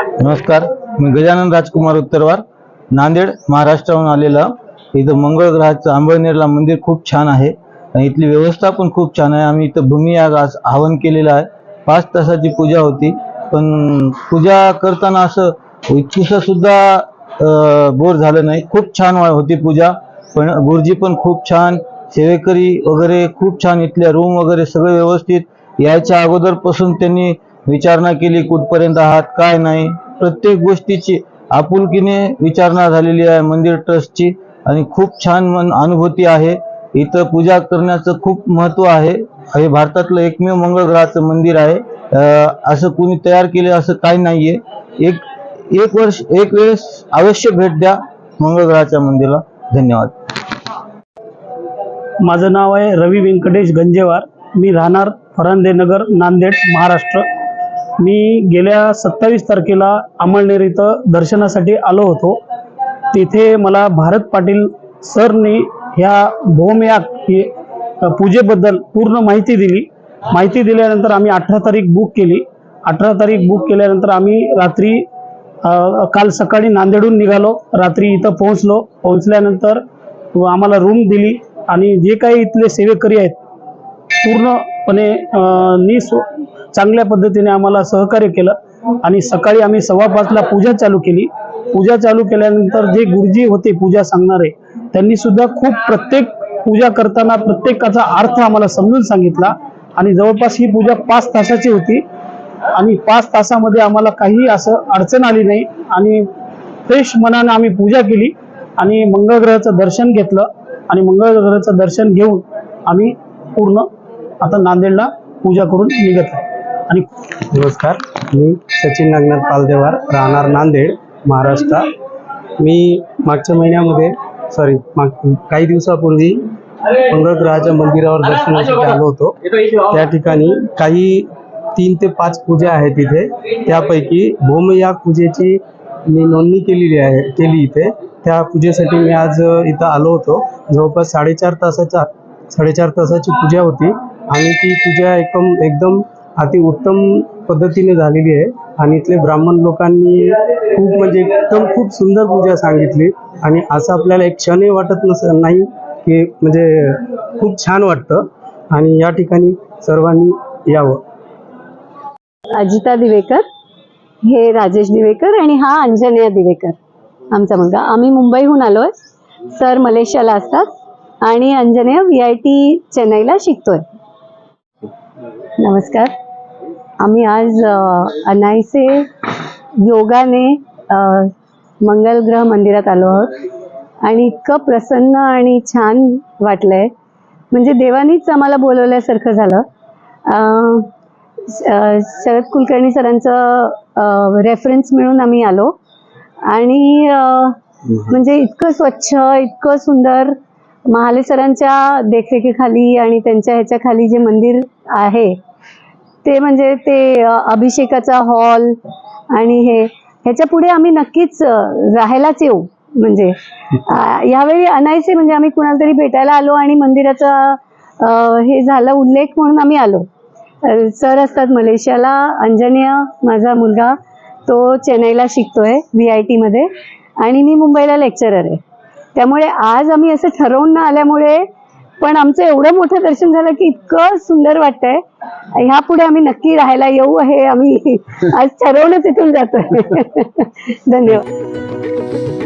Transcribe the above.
नमस्कार मी गजानन राजकुमार उत्तरवार. नांदेड महाराष्ट्राहून आलेला. इथं मंगळ ग्रहाचं आंबळनेरला मंदिर खूप छान आहे. आणि इथली व्यवस्था पण खूप छान आहे. आम्ही इथं भूमियाग आज हवन केलेलं आहे. पाच तासाची पूजा होती. पण पूजा करताना असं इतकुसं सुद्धा बोर झालं नाही. खूप छान होती पूजा. पण गुरुजी पण खूप छान. सेवेकरी वगैरे खूप छान. इथल्या रूम वगैरे सगळे व्यवस्थित. यायच्या अगोदरपासून त्यांनी विचारणा केली कुठपर्यंत आहात काय नाही. प्रत्येक गोष्टीची आपुलकीने विचारणा झालेली आहे मंदिर ट्रस्टची आणि खूप छान मन अनुभूती आहे. इथं पूजा करण्याचं खूप महत्त्व आहे. हे भारतातलं एकमेव मंगळ ग्रहाचं मंदिर आहे. असं कुणी तयार केलं असं काही नाहीये. एक एक वर्ष एक वेळेस अवश्य भेट द्या मंगळ ग्रहाच्या मंदिराला. धन्यवाद. माझं नाव आहे रवी व्यंकटेश गंजेवार. मी राहणार फरांदे नगर नांदेड महाराष्ट्र. मी गेल्या सत्तावीस तारखेला अमळनेर इथं दर्शनासाठी आलो होतो. तिथे मला भारत पाटील सरनी ह्या भोमयाग हे पूजेबद्दल पूर्ण माहिती दिली. माहिती दिल्यानंतर आम्ही अठरा तारीख बुक केली. अठरा तारीख बुक केल्यानंतर आम्ही रात्री काल सकाळी नांदेडहून निघालो. रात्री इथं पोहोचलो. पोहोचल्यानंतर आम्हाला रूम दिली आणि जे काही इथले सेवेकरी आहेत पूर्ण पूर्णपणे अं, निस्व चांगल्या पद्धतीने आम्हाला सहकार्य केलं. आणि सकाळी आम्ही सव्वा पाचला पूजा चालू केली. पूजा चालू केल्यानंतर जे गुरुजी होते पूजा सांगणारे त्यांनी सुद्धा खूप प्रत्येक पूजा करताना प्रत्येकाचा अर्थ आम्हाला समजून सांगितला. आणि जवळपास ही पूजा पाच तासाची होती. आणि पाच तासामध्ये आम्हाला काही असं अडचण आली नाही. आणि फ्रेश मनानं आम्ही पूजा केली. आणि मंगळ ग्रहाचं दर्शन घेतलं. आणि मंगळ ग्रहाचं दर्शन घेऊन आम्ही पूर्ण आता नांदेडला पूजा करून निघत आहे. आणि नमस्कार मी सचिन नागनाथ पालदेवार राहणार नांदेड महाराष्ट्र. मी मागच्या महिन्यामध्ये सॉरी माग काही दिवसापूर्वी मंगळग्रहाच्या मंदिरावर दर्शनासाठी आलो होतो. त्या ठिकाणी काही तीन ते पाच पूजा आहेत तिथे त्यापैकी भूमयाग पूजेची मी नोंदणी केलेली आहे केली इथे. त्या पूजेसाठी मी आज इथं आलो होतो. जवळपास साडेचार तासाच्या साडेचार तासाची पूजा होती. आणि ती पूजा एकदम एकदम अति उत्तम पद्धतीने झालेली आहे. आणि इथले ब्राह्मण लोकांनी खूप म्हणजे एकदम खूप सुंदर पूजा सांगितली. आणि असं आपल्याला एक क्षणही वाटत नस नाही की म्हणजे खूप छान वाटतं. आणि या ठिकाणी सर्वांनी यावं. अजिता दिवेकर हे राजेश दिवेकर आणि हा अंजनेया दिवेकर आमचा मुलगा. आम्ही मुंबईहून आलोय. सर मलेशियाला असतात. आणि अंजनेया व्ही आय टी चेन्नईला शिकतोय. नमस्कार. आम्ही आज अनायसे योगाने अ, मंगल ग्रह मंदिरात आलो आहोत. आणि इतकं प्रसन्न आणि छान वाटलंय. म्हणजे देवानीच आम्हाला बोलवल्यासारखं झालं. शरद कुलकर्णी सरांचं रेफरन्स मिळून आम्ही आलो. आणि म्हणजे इतकं स्वच्छ इतकं सुंदर महाले सरांच्या देखरेखीखाली आणि त्यांच्या ह्याच्याखाली जे मंदिर आहे ते म्हणजे ते अभिषेकाचा हॉल आणि हे ह्याच्या पुढे आम्ही नक्कीच राहायलाच येऊ. म्हणजे यावेळी अनायसे म्हणजे आम्ही कुणाला तरी भेटायला आलो आणि मंदिराचा हे झालं उल्लेख म्हणून आम्ही आलो. सर असतात मलेशियाला अंजनेय माझा मुलगा तो चेन्नईला शिकतोय व्ही आय टीमध्ये आणि मी मुंबईला लेक्चरर आहे. त्यामुळे आज आम्ही असं ठरवून न आल्यामुळे पण आमचं एवढं मोठं दर्शन झालं की इतकं सुंदर वाटतंय. ह्या पुढे आम्ही नक्की राहायला येऊ हे आम्ही आज ठरवूनच इथून जातोय. धन्यवाद.